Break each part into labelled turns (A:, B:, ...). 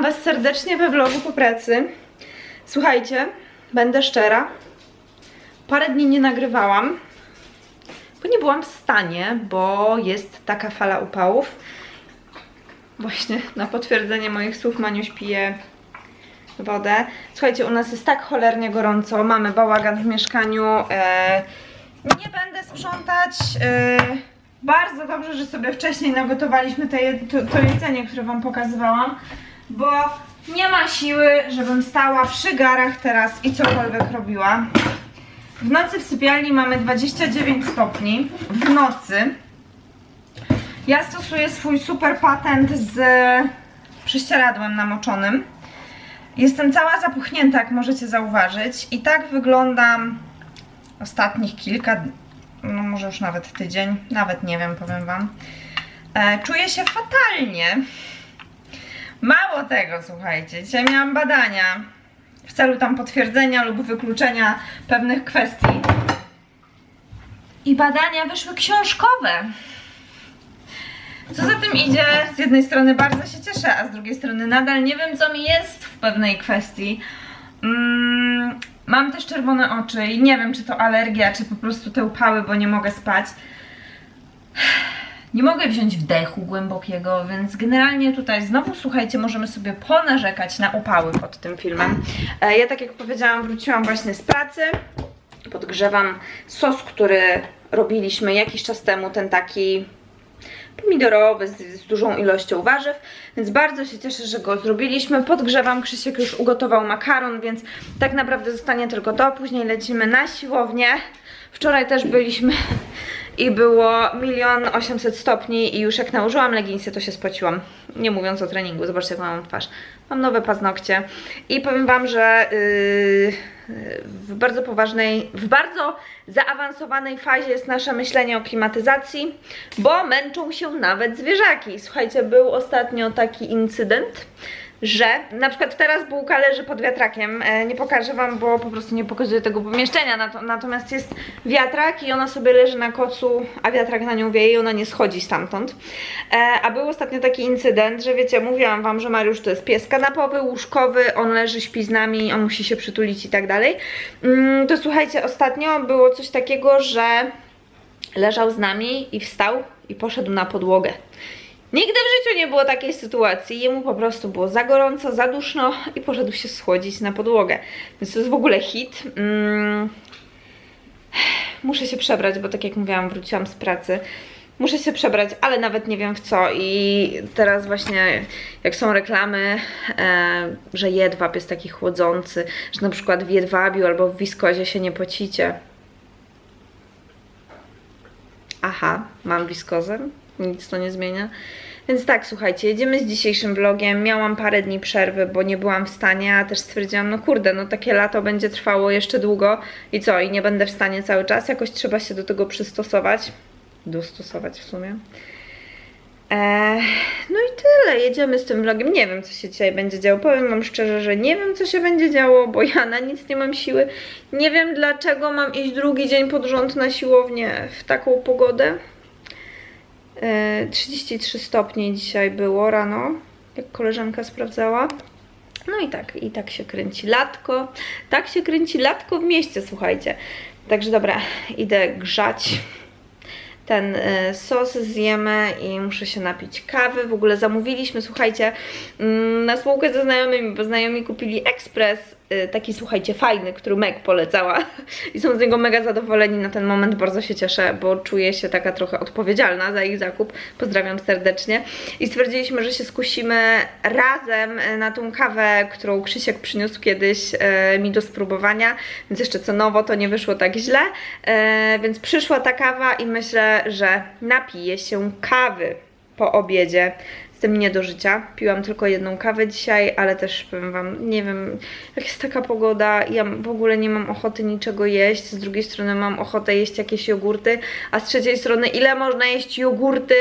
A: witam Was serdecznie we vlogu po pracy. Słuchajcie, będę szczera. Parę dni nie nagrywałam, bo nie byłam w stanie, bo jest taka fala upałów. Właśnie na potwierdzenie moich słów Maniuś pije wodę. Słuchajcie, u nas jest tak cholernie gorąco, mamy bałagan w mieszkaniu. E, nie będę sprzątać. E, bardzo dobrze, że sobie wcześniej nagotowaliśmy te, to, to jedzenie, które Wam pokazywałam, bo nie ma siły, żebym stała przy garach teraz i cokolwiek robiła. W nocy w sypialni mamy 29 stopni. W nocy. Ja stosuję swój super patent z prześcieradłem namoczonym. Jestem cała zapuchnięta, jak możecie zauważyć. I tak wyglądam ostatnich kilka, no może już nawet tydzień, nawet nie wiem, powiem Wam. E, czuję się fatalnie. Mało tego, słuchajcie, dzisiaj miałam badania w celu tam potwierdzenia lub wykluczenia pewnych kwestii. I badania wyszły książkowe. Co za tym idzie, z jednej strony bardzo się cieszę, a z drugiej strony nadal nie wiem, co mi jest w pewnej kwestii. Mm, mam też czerwone oczy i nie wiem, czy to alergia, czy po prostu te upały, bo nie mogę spać. Nie mogę wziąć wdechu głębokiego, więc generalnie tutaj znowu, słuchajcie, możemy sobie ponarzekać na upały pod tym filmem. E, Ja, tak jak powiedziałam, wróciłam właśnie z pracy. Podgrzewam sos, który robiliśmy jakiś czas temu, ten taki pomidorowy z, z dużą ilością warzyw, więc bardzo się cieszę, że go zrobiliśmy. Podgrzewam, Krzysiek już ugotował makaron, więc tak naprawdę zostanie tylko to. Później lecimy na siłownię. Wczoraj też byliśmy i było milion osiemset stopni i już jak nałożyłam leginsy, to się spociłam. Nie mówiąc o treningu, zobaczcie jak mam twarz. Mam nowe paznokcie i powiem Wam, że yy, w bardzo poważnej, w bardzo zaawansowanej fazie jest nasze myślenie o klimatyzacji, bo męczą się nawet zwierzaki. Słuchajcie, był ostatnio taki incydent, że na przykład teraz bułka leży pod wiatrakiem. E, nie pokażę wam, bo po prostu nie pokazuję tego pomieszczenia. Nato- Natomiast jest wiatrak i ona sobie leży na kocu, a wiatrak na nią wieje i ona nie schodzi stamtąd. E, a był ostatnio taki incydent, że wiecie, mówiłam wam, że Mariusz to jest pies kanapowy, łóżkowy, on leży, śpi z nami, on musi się przytulić i tak dalej. Mm, to słuchajcie, ostatnio było coś takiego, że leżał z nami i wstał i poszedł na podłogę. Nigdy w życiu nie było takiej sytuacji. Jemu po prostu było za gorąco, za duszno i poszedł się schłodzić na podłogę. Więc to jest w ogóle hit. Mm. Muszę się przebrać, bo tak jak mówiłam, wróciłam z pracy. Muszę się przebrać, ale nawet nie wiem w co. I teraz właśnie, jak są reklamy, e, że jedwab jest taki chłodzący, że na przykład w jedwabiu albo w wiskozie się nie pocicie. Aha, mam wiskozę, nic to nie zmienia. Więc tak, słuchajcie, jedziemy z dzisiejszym vlogiem. Miałam parę dni przerwy, bo nie byłam w stanie, a też stwierdziłam, no kurde, no takie lato będzie trwało jeszcze długo i co, i nie będę w stanie cały czas, jakoś trzeba się do tego przystosować. Dostosować w sumie. Eee, no i tyle, jedziemy z tym vlogiem. Nie wiem, co się dzisiaj będzie działo. Powiem Wam szczerze, że nie wiem, co się będzie działo, bo ja na nic nie mam siły. Nie wiem, dlaczego mam iść drugi dzień pod rząd na siłownię w taką pogodę. E, 33 stopnie dzisiaj było rano, jak koleżanka sprawdzała. No i tak, i tak się kręci latko. Tak się kręci latko w mieście, słuchajcie. Także dobra, idę grzać ten e, sos zjemy i muszę się napić kawy. W ogóle zamówiliśmy, słuchajcie, mm, na spółkę ze znajomymi, bo znajomi kupili ekspres, e, taki słuchajcie, fajny, który Meg polecała i są z niego mega zadowoleni na ten moment, bardzo się cieszę, bo czuję się taka trochę odpowiedzialna za ich zakup. Pozdrawiam serdecznie. I stwierdziliśmy, że się skusimy razem e, na tą kawę, którą Krzysiek przyniósł kiedyś e, mi do spróbowania, więc jeszcze co nowo to nie wyszło tak źle, więc przyszła ta kawa i myślę, że napiję się kawy po obiedzie. Jestem nie do życia. Piłam tylko jedną kawę dzisiaj, ale też powiem Wam, nie wiem, jak jest taka pogoda, ja w ogóle nie mam ochoty niczego jeść. Z drugiej strony mam ochotę jeść jakieś jogurty, a z trzeciej strony, ile można jeść jogurty,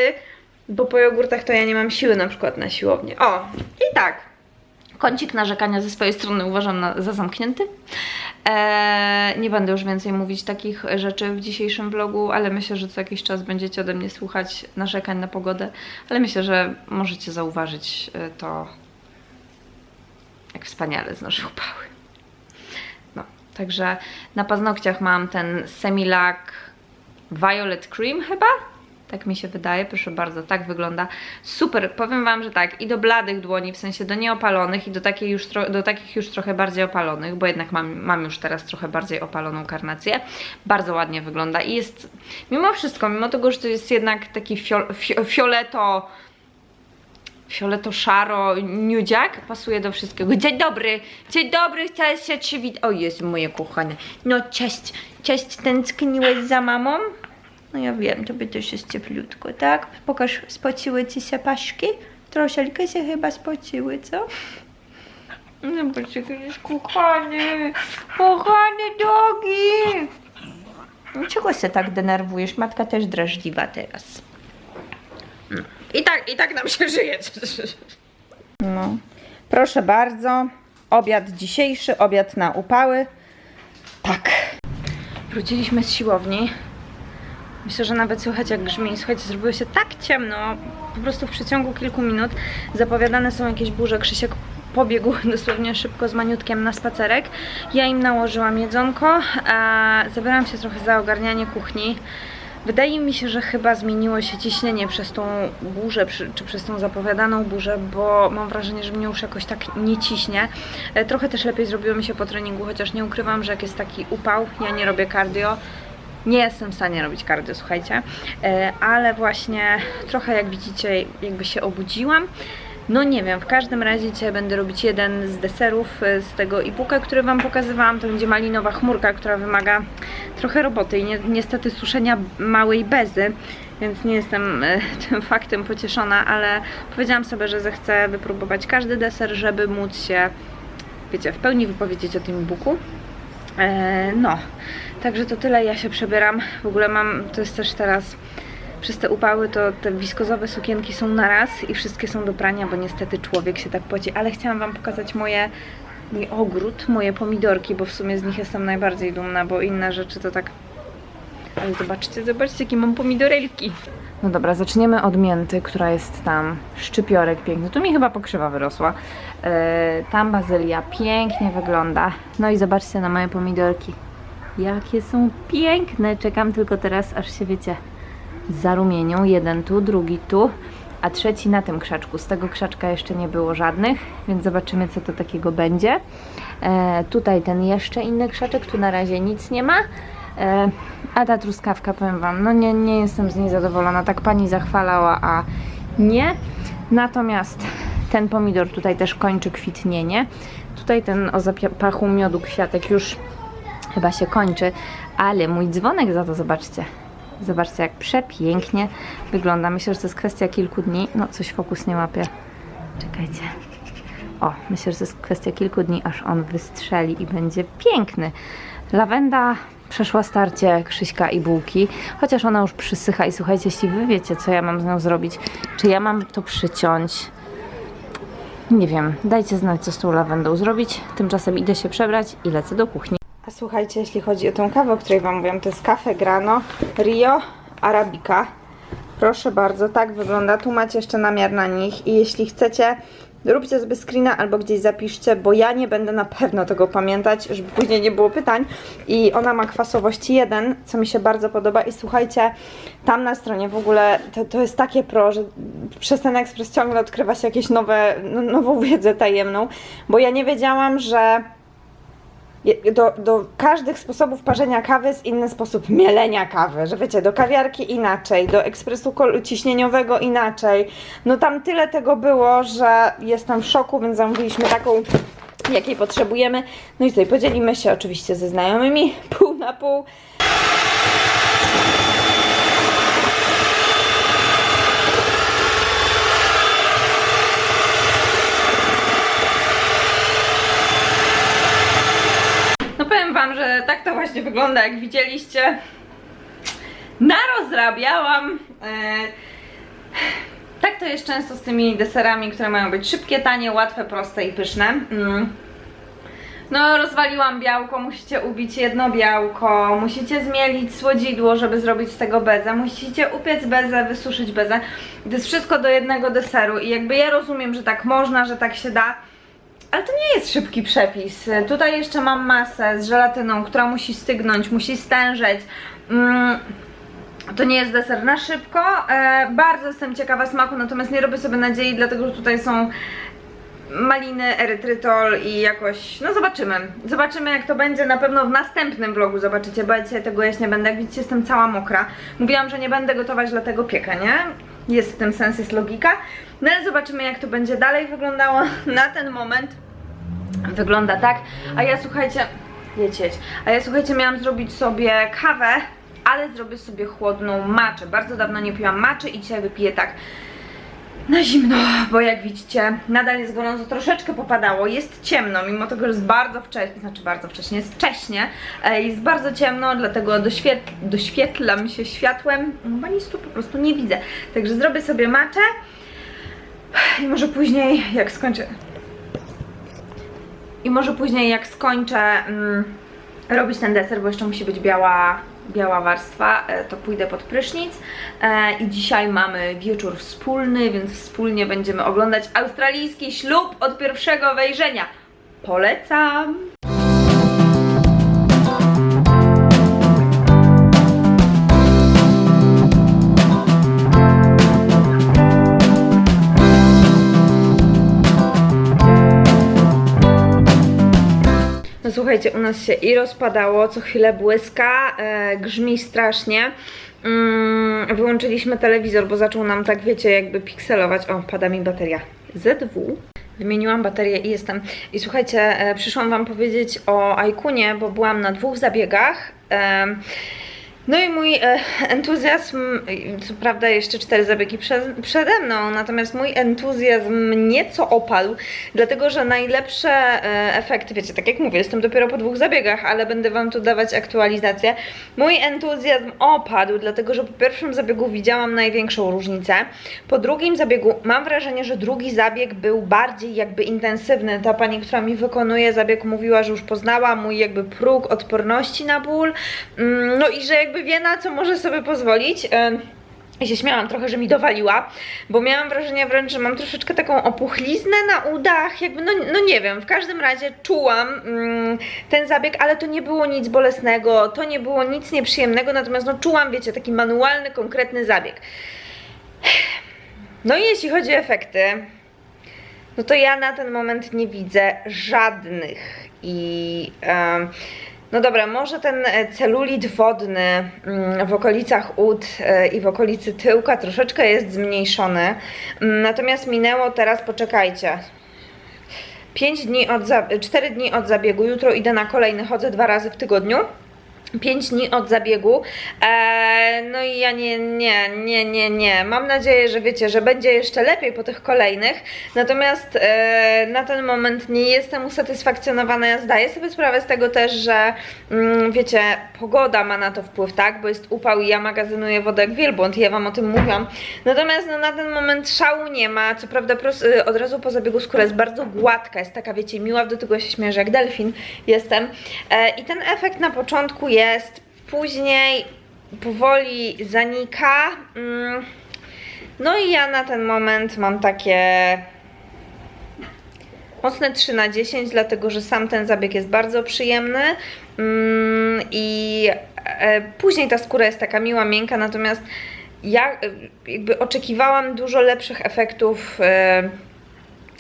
A: bo po jogurtach to ja nie mam siły na przykład na siłownię. O, i tak. Kącik narzekania ze swojej strony uważam na, za zamknięty. Eee, nie będę już więcej mówić takich rzeczy w dzisiejszym vlogu, ale myślę, że co jakiś czas będziecie ode mnie słuchać narzekań na pogodę, ale myślę, że możecie zauważyć e, to, jak wspaniale znoszę upały. No, także na paznokciach mam ten Semilac Violet Cream chyba? Tak mi się wydaje, proszę bardzo, tak wygląda. Super, powiem Wam, że tak, i do bladych dłoni, w sensie do nieopalonych i do, takiej już do takich już trochę bardziej opalonych, bo jednak mam, mam już teraz trochę bardziej opaloną karnację. Bardzo ładnie wygląda i jest, mimo wszystko, mimo tego, że to jest jednak taki fiol, fio, fioleto, fioleto-szaro nudziak, pasuje do wszystkiego. Dzień dobry, dzień dobry, chciałeś się przywitać. O Jezu, moje kochane. No cześć, cześć, tęskniłeś za mamą? No ja wiem, tobie też jest cieplutko, tak? Pokaż, spociły ci się paszki? Troszeczkę się chyba spociły, co? No patrzcie, jaki jest kochany, kochany dogi. Czego się tak denerwujesz? Matka też drażliwa teraz. No. I tak, i tak nam się żyje. No. Proszę bardzo, obiad dzisiejszy, obiad na upały. Tak. Wróciliśmy z siłowni. Myślę, że nawet słychać jak grzmi. Słuchajcie, zrobiło się tak ciemno, po prostu w przeciągu kilku minut. Zapowiadane są jakieś burze. Krzysiek pobiegł dosłownie szybko z maniutkiem na spacerek. Ja im nałożyłam jedzonko, a się trochę za ogarnianie kuchni. Wydaje mi się, że chyba zmieniło się ciśnienie przez tą burzę, czy przez tą zapowiadaną burzę, bo mam wrażenie, że mnie już jakoś tak nie ciśnie. E, Trochę też lepiej zrobiło mi się po treningu, chociaż nie ukrywam, że jak jest taki upał, ja nie robię cardio, nie jestem w stanie robić cardio, słuchajcie, E, ale właśnie trochę jak widzicie, jakby się obudziłam. No nie wiem, w każdym razie dzisiaj będę robić jeden z deserów e, z tego e-booka, który Wam pokazywałam. To będzie malinowa chmurka, która wymaga trochę roboty i ni niestety suszenia małej bezy, więc nie jestem e, tym faktem pocieszona, ale powiedziałam sobie, że zechcę wypróbować każdy deser, żeby móc się, wiecie, w pełni wypowiedzieć o tym e-booku. E, no, także to tyle, ja się przebieram. W ogóle mam, to jest też teraz przez te upały to te wiskozowe sukienki są na raz i wszystkie są do prania, bo niestety człowiek się tak płaci. Ale chciałam Wam pokazać moje, mój ogród, moje pomidorki, bo w sumie z nich jestem najbardziej dumna, bo inne rzeczy to tak... Ale zobaczcie, zobaczcie, jakie mam pomidorelki. No dobra, zaczniemy od mięty, która jest tam. Szczypiorek piękny. Tu mi chyba pokrzywa wyrosła. E, tam bazylia pięknie wygląda. No i zobaczcie na moje pomidorki. Jakie są piękne. Czekam tylko teraz, aż się wiecie, zarumienią. Jeden tu, drugi tu, a trzeci na tym krzaczku. Z tego krzaczka jeszcze nie było żadnych, więc zobaczymy, co to takiego będzie. E, tutaj ten jeszcze inny krzaczek, tu na razie nic nie ma. E, a ta truskawka, powiem Wam, no nie, nie jestem z niej zadowolona. Tak pani zachwalała, a nie. Natomiast ten pomidor tutaj też kończy kwitnienie. Tutaj ten o zapachu miodu kwiatek już chyba się kończy, ale mój dzwonek za to zobaczcie. Zobaczcie, jak przepięknie wygląda. Myślę, że to jest kwestia kilku dni. No, coś fokus nie łapie. Czekajcie. O, myślę, że to jest kwestia kilku dni, aż on wystrzeli i będzie piękny. Lawenda przeszła starcie Krzyśka i bułki, chociaż ona już przysycha i słuchajcie, jeśli wy wiecie, co ja mam z nią zrobić, czy ja mam to przyciąć, nie wiem, dajcie znać, co z tą lawendą zrobić. Tymczasem idę się przebrać i lecę do kuchni. A słuchajcie, jeśli chodzi o tą kawę, o której Wam mówiłam, to jest Cafe Grano Rio Arabica. Proszę bardzo, tak wygląda. Tu macie jeszcze namiar na nich i jeśli chcecie, róbcie sobie screena albo gdzieś zapiszcie, bo ja nie będę na pewno tego pamiętać, żeby później nie było pytań. I ona ma kwasowość 1, co mi się bardzo podoba. I słuchajcie, tam na stronie w ogóle to, to jest takie pro, że przez ten ekspres ciągle odkrywa się jakieś nowe, no, nową wiedzę tajemną, bo ja nie wiedziałam, że do, do każdych sposobów parzenia kawy jest inny sposób mielenia kawy, że wiecie, do kawiarki inaczej, do ekspresu ciśnieniowego inaczej. No tam tyle tego było, że jestem w szoku, więc zamówiliśmy taką, jakiej potrzebujemy. No i tutaj podzielimy się oczywiście ze znajomymi, pół na pół. Wam, że tak to właśnie wygląda, jak widzieliście. Narozrabiałam. E, Tak to jest często z tymi deserami, które mają być szybkie, tanie, łatwe, proste i pyszne. Mm. No, rozwaliłam białko, musicie ubić jedno białko, musicie zmielić słodzidło, żeby zrobić z tego bezę, musicie upiec bezę, wysuszyć bezę. To jest wszystko do jednego deseru i jakby ja rozumiem, że tak można, że tak się da, ale to nie jest szybki przepis. Tutaj jeszcze mam masę z żelatyną, która musi stygnąć, musi stężeć. Mm. To nie jest deser na szybko. E, bardzo jestem ciekawa smaku, natomiast nie robię sobie nadziei, dlatego że tutaj są maliny, erytrytol i jakoś, no zobaczymy. Zobaczymy jak to będzie, na pewno w następnym vlogu zobaczycie, bo ja dzisiaj tego jeść nie będę, jak widzicie jestem cała mokra. Mówiłam, że nie będę gotować, dlatego piekę, nie? Jest w tym sens, jest logika. No ale zobaczymy jak to będzie dalej wyglądało na ten moment. Wygląda tak, a ja słuchajcie, jedź. A ja słuchajcie, miałam zrobić sobie kawę, ale zrobię sobie chłodną maczę. Bardzo dawno nie piłam maczy i dzisiaj wypiję tak na zimno, bo jak widzicie, nadal jest gorąco, troszeczkę popadało, jest ciemno, mimo tego, że jest bardzo wcześnie, znaczy bardzo wcześnie, jest wcześnie, e, jest bardzo ciemno, dlatego doświetl, doświetlam się światłem, bo nic tu po prostu nie widzę. Także zrobię sobie maczę i może później, jak skończę, i może później jak skończę mm, robić ten deser, bo jeszcze musi być biała, biała warstwa, e, to pójdę pod prysznic. E, I dzisiaj mamy wieczór wspólny, więc wspólnie będziemy oglądać australijski ślub od pierwszego wejrzenia. Polecam! Słuchajcie, u nas się i rozpadało, co chwilę błyska, e, grzmi strasznie. Mm, wyłączyliśmy telewizor, bo zaczął nam tak, wiecie, jakby pikselować. O, pada mi bateria. ZW. Wymieniłam baterię i jestem. I słuchajcie, e, przyszłam Wam powiedzieć o Aikunie, bo byłam na dwóch zabiegach. No i mój e, entuzjazm, co prawda jeszcze cztery zabiegi przed, przede mną, natomiast mój entuzjazm nieco opadł, dlatego że najlepsze e, efekty, wiecie, tak jak mówię, jestem dopiero po dwóch zabiegach, ale będę Wam tu dawać aktualizację. Mój entuzjazm opadł, dlatego że po pierwszym zabiegu widziałam największą różnicę. Po drugim zabiegu mam wrażenie, że drugi zabieg był bardziej jakby intensywny. Ta pani, która mi wykonuje zabieg mówiła, że już poznała mój jakby próg odporności na ból, Mm, no i że jakby wie na co może sobie pozwolić. Em, I się śmiałam trochę, że mi dowaliła, bo miałam wrażenie wręcz, że mam troszeczkę taką opuchliznę na udach, jakby, no, no nie wiem, w każdym razie czułam mm, ten zabieg, ale to nie było nic bolesnego, to nie było nic nieprzyjemnego, natomiast no czułam, wiecie, taki manualny, konkretny zabieg. No i jeśli chodzi o efekty, no to ja na ten moment nie widzę żadnych i... em, no dobra, może ten e, celulit wodny mm, w okolicach ud e, i w okolicy tyłka troszeczkę jest zmniejszony. Mm, Natomiast minęło teraz, poczekajcie. 5 dni od za- 4 dni od zabiegu, jutro idę na kolejny, chodzę dwa razy w tygodniu. 5 dni od zabiegu. Eee, no i ja nie, nie, nie, nie, nie. Mam nadzieję, że wiecie, że będzie jeszcze lepiej po tych kolejnych. Natomiast e, na ten moment nie jestem usatysfakcjonowana. Ja zdaję sobie sprawę z tego też, że mm, wiecie, pogoda ma na to wpływ, tak? Bo jest upał i ja magazynuję wodę jak wielbłąd i ja wam o tym mówiłam. Natomiast no, na ten moment szału nie ma. Co prawda y, od razu po zabiegu skóra jest bardzo gładka, jest taka, wiecie, miła, do tego się śmieję, jak delfin jestem. E, I ten efekt na początku jest, później powoli zanika. Mm. No i ja na ten moment mam takie mocne 3 na 10, dlatego że sam ten zabieg jest bardzo przyjemny mm, i e, później ta skóra jest taka miła, miękka, natomiast ja e, jakby oczekiwałam dużo lepszych efektów e,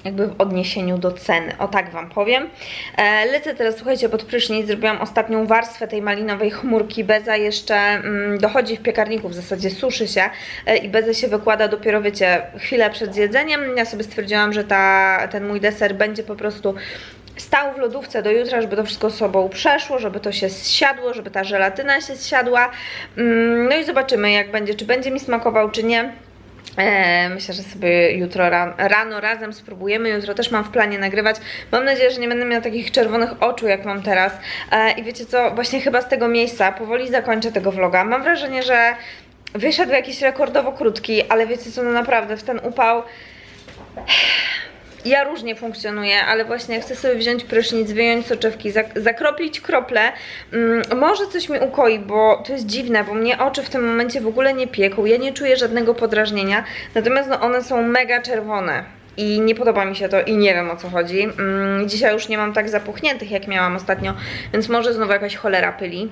A: jakby w odniesieniu do ceny, o tak Wam powiem. E, lecę teraz, słuchajcie, pod prysznic, zrobiłam ostatnią warstwę tej malinowej chmurki, beza jeszcze mm, dochodzi w piekarniku, w zasadzie suszy się e, i bezę się wykłada dopiero, wiecie, chwilę przed zjedzeniem. Ja sobie stwierdziłam, że ta, ten mój deser będzie po prostu stał w lodówce do jutra, żeby to wszystko sobą przeszło, żeby to się zsiadło, żeby ta żelatyna się zsiadła. Mm, No i zobaczymy jak będzie, czy będzie mi smakował, czy nie. E, Myślę, że sobie jutro ran, rano razem spróbujemy. Jutro też mam w planie nagrywać. Mam nadzieję, że nie będę miała takich czerwonych oczu, jak mam teraz. E, I wiecie co, właśnie chyba z tego miejsca powoli zakończę tego vloga. Mam wrażenie, że wyszedł jakiś rekordowo krótki, ale wiecie co, no naprawdę w ten upał ja różnie funkcjonuję, ale właśnie chcę sobie wziąć prysznic, wyjąć soczewki, zak zakroplić krople, mm, może coś mi ukoi, bo to jest dziwne, bo mnie oczy w tym momencie w ogóle nie pieką, ja nie czuję żadnego podrażnienia, natomiast no one są mega czerwone. I nie podoba mi się to i nie wiem o co chodzi. Mm, dzisiaj już nie mam tak zapuchniętych jak miałam ostatnio, więc może znowu jakaś cholera pyli.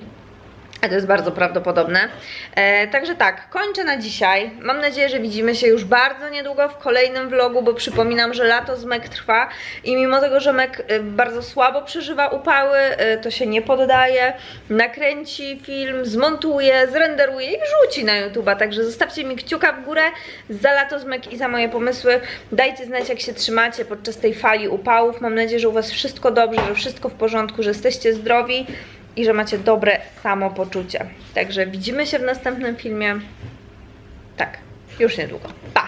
A: A to jest bardzo prawdopodobne. E, także tak, kończę na dzisiaj. Mam nadzieję, że widzimy się już bardzo niedługo w kolejnym vlogu, bo przypominam, że lato z Mek trwa i mimo tego, że Mek e, bardzo słabo przeżywa upały, e, to się nie poddaje, nakręci film, zmontuje, zrenderuje i wrzuci na YouTube'a. Także zostawcie mi kciuka w górę za lato z Mek i za moje pomysły. Dajcie znać, jak się trzymacie podczas tej fali upałów. Mam nadzieję, że u Was wszystko dobrze, że wszystko w porządku, że jesteście zdrowi i że macie dobre samopoczucie. Także widzimy się w następnym filmie. Tak, już niedługo. Pa!